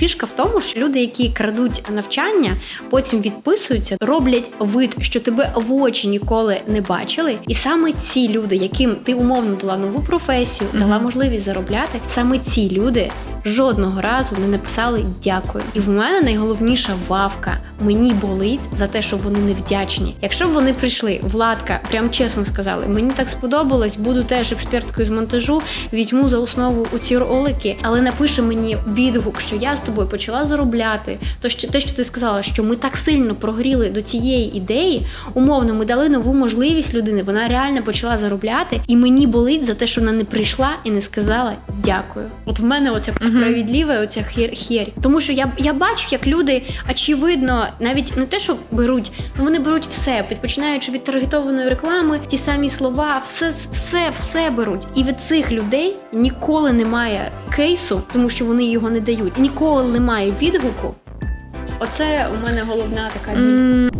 Фішка в тому, що люди, які крадуть навчання, потім відписуються, роблять вид, що тебе в очі ніколи не бачили. І саме ці люди, яким ти умовно дала нову професію, дала можливість заробляти, саме ці люди жодного разу не написали дякую. І в мене найголовніша вавка. Мені болить за те, що вони не вдячні. Якщо б вони прийшли, Владка, прям чесно сказали, мені так сподобалось, буду теж експерткою з монтажу, візьму за основу у ці ролики, але напише мені відгук, що я з тобою почала заробляти. То що те, що ти сказала, що ми так сильно прогріли до цієї ідеї, умовно, ми дали нову можливість людини. Вона реально почала заробляти, і мені болить за те, що вона не прийшла і не сказала дякую. От в мене оця справедлива, оця хер херь. Тому що я, я бачу, як люди очевидно, навіть не те, що беруть, ну вони беруть все, від починаючи від таргетованої реклами, ті самі слова, все, все, все беруть. І від цих людей ніколи немає кейсу, тому що вони його не дають. Ніколи немає відгуку. Оце у мене головна така біль.